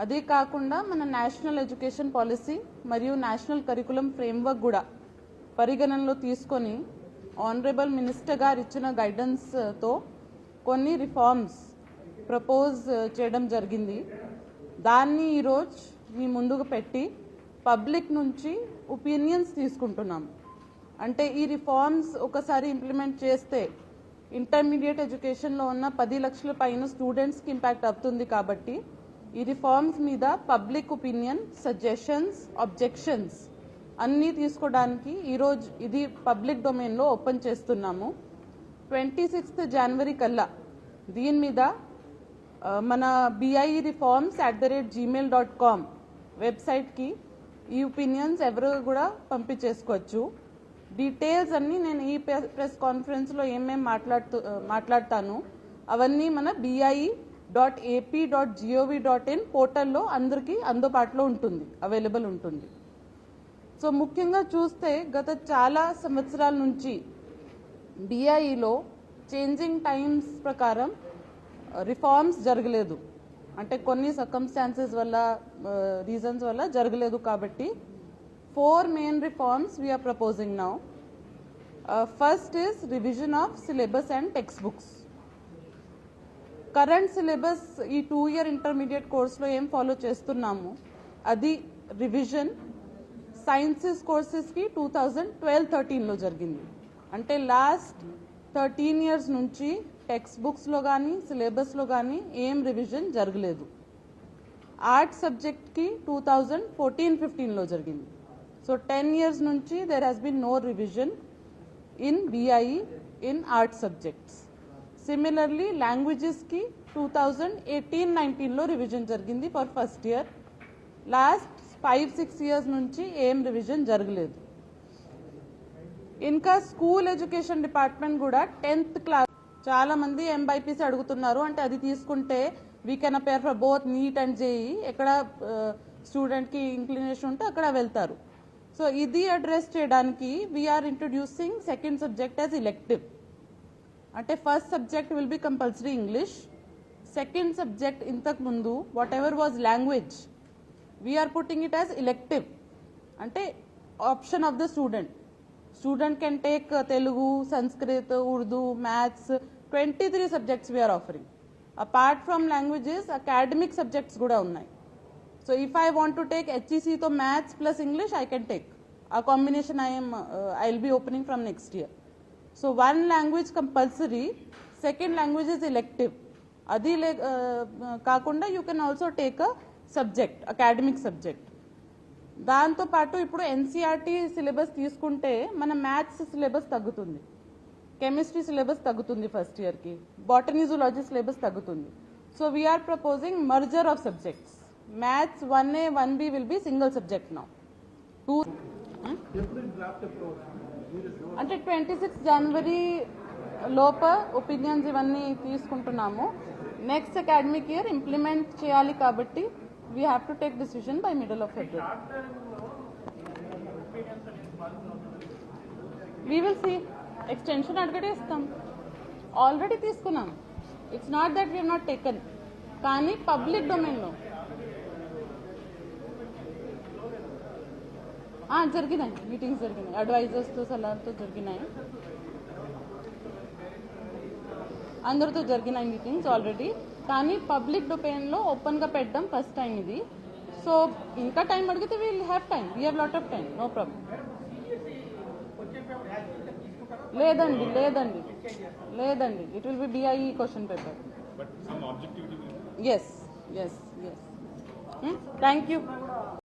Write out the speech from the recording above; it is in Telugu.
అదే కాకుండా మన నేషనల్ ఎడ్యుకేషన్ పాలసీ మరియు నేషనల్ కరికులం ఫ్రేమ్వర్క్ కూడా పరిగణనలో తీసుకొని ఆనరబుల్ మినిస్టర్ గారు ఇచ్చిన గైడెన్స్తో కొన్ని రిఫార్మ్స్ ప్రపోజ్ చేయడం జరిగింది. దాన్ని ఈరోజు మీ ముందుకు పెట్టి పబ్లిక్ నుంచి ఒపీనియన్స్ తీసుకుంటున్నాం. అంటే ఈ రిఫార్మ్స్ ఒకసారి ఇంప్లిమెంట్ చేస్తే ఇంటర్మీడియట్ ఎడ్యుకేషన్లో ఉన్న పది లక్షల పైన స్టూడెంట్స్కి ఇంపాక్ట్ అవుతుంది కాబట్టి ఈ రిఫార్మ్స్ మీద పబ్లిక్ ఒపీనియన్ సజెషన్స్ అబ్జెక్షన్స్ అన్నీ తీసుకోవడానికి ఈరోజు ఇది పబ్లిక్ డొమైన్లో ఓపెన్ చేస్తున్నాము. ట్వంటీ సిక్స్త్ జనవరి కల్లా దీని మీద మన BIE reforms at the rate Gmail dot com వెబ్సైట్కి ఈ ఒపీనియన్స్ ఎవరు కూడా పంపించేసుకోవచ్చు. డీటెయిల్స్ అన్నీ నేను ఈ ప్రెస్ కాన్ఫరెన్స్లో ఏమేమి మాట్లాడుతూ మాట్లాడతాను అవన్నీ మన BIE dot AP dot gov dot in పోర్టల్లో అందరికీ అందుబాటులో ఉంటుంది అవైలబుల్ ఉంటుంది. సో ముఖ్యంగా చూస్తే గత చాలా సంవత్సరాల నుంచి బీఐలో చేంజింగ్ టైమ్స్ ప్రకారం uh, రిఫార్మ్స్ జరగలేదు. అంటే కొన్ని సర్కమ్స్టాన్సెస్ వల్ల uh, రీజన్స్ వల్ల జరగలేదు కాబట్టి four main reforms we are proposing now first is revision of syllabus and text books current syllabus ఈ టూ ఇయర్ ఇంటర్మీడియట్ కోర్స్లో ఏం ఫాలో చేస్తున్నాము? అది రివిజన్ సైన్సెస్ కోర్సెస్కి టూ థౌజండ్ ట్వెల్వ్ థర్టీన్లో జరిగింది. అంటే లాస్ట్ థర్టీన్ ఇయర్స్ నుంచి టెక్స్ట్ బుక్స్లో కానీ సిలబస్లో కానీ ఏం రివిజన్ జరగలేదు. ఆర్ట్ సబ్జెక్ట్కి టూ థౌజండ్ ఫోర్టీన్ ఫిఫ్టీన్లో జరిగింది. సో టెన్ ఇయర్స్ నుంచి there has been no revision in BIE in art subjects similarly లాంగ్వేజెస్కి two thousand eighteen నైన్టీన్లో రివిజన్ జరిగింది for first year last five six years నుంచి ఏం రివిజన్ జరగలేదు ఇంకా స్కూల్ ఎడ్యుకేషన్ డిపార్ట్మెంట్ కూడా టెన్త్ క్లాస్ చాలా మంది ఎంబైపీసీ అడుగుతున్నారు అంటే అది తీసుకుంటే we can appear for both NEET and JEE ఎక్కడ స్టూడెంట్కి ఇంక్లినేషన్ ఉంటే అక్కడ వెళ్తారు సో ఇది అడ్రస్ చేయడానికి we are introducing second subject as elective అంటే first subject will be compulsory English second subject ఇంతకు ముందు whatever was language we are putting it as elective అంటే option of the student student can take Telugu Sanskrit Urdu maths twenty three subjects we are offering apart from languages academic subjects కూడా ఉన్నాయి. So if I want to take హెచ్ఈసీతో maths plus English I can take ఆ combination I'm I will be opening from next year so one language compulsory second language is elective అది లే కాకుండా you can also take a subject academic subject దాంతో పాటు ఇప్పుడు ఎన్సీఆర్టీ సిలబస్ తీసుకుంటే మన మ్యాథ్స్ సిలబస్ తగ్గుతుంది. కెమిస్ట్రీ సిలబస్ తగ్గుతుంది ఫస్ట్ ఇయర్కి బాటనీ జూలాజీ సిలబస్ తగ్గుతుంది. So we are proposing merger of subjects maths one A one B will be single subject నా టూ అంటే ట్వంటీ సిక్స్ జనవరి లోప ఒపీనియన్స్ ఇవన్నీ తీసుకుంటున్నాము. నెక్స్ట్ అకాడమిక్ ఇయర్ ఇంప్లిమెంట్ చేయాలి కాబట్టి we have to take decision by middle of February we will see extension అడిగడే ఇస్తాం ఆల్రెడీ తీసుకున్నాం it's not that we not taken కానీ పబ్లిక్ డొమైన్లో జరిగినాయి. మీటింగ్స్ జరిగినాయి. అడ్వైజర్స్తో సలహాలతో జరిగినాయి. అందరితో జరిగినాయి మీటింగ్స్ ఆల్రెడీ కానీ పబ్లిక్ డొమైన్లో ఓపెన్గా పెట్టడం ఫస్ట్ టైం ఇది. సో ఇంకా టైం అడిగితే we'll have time we have lot of time no problem లేదండి లేదండి. లేదండి. It will be BIE question paper yes yes yes thank you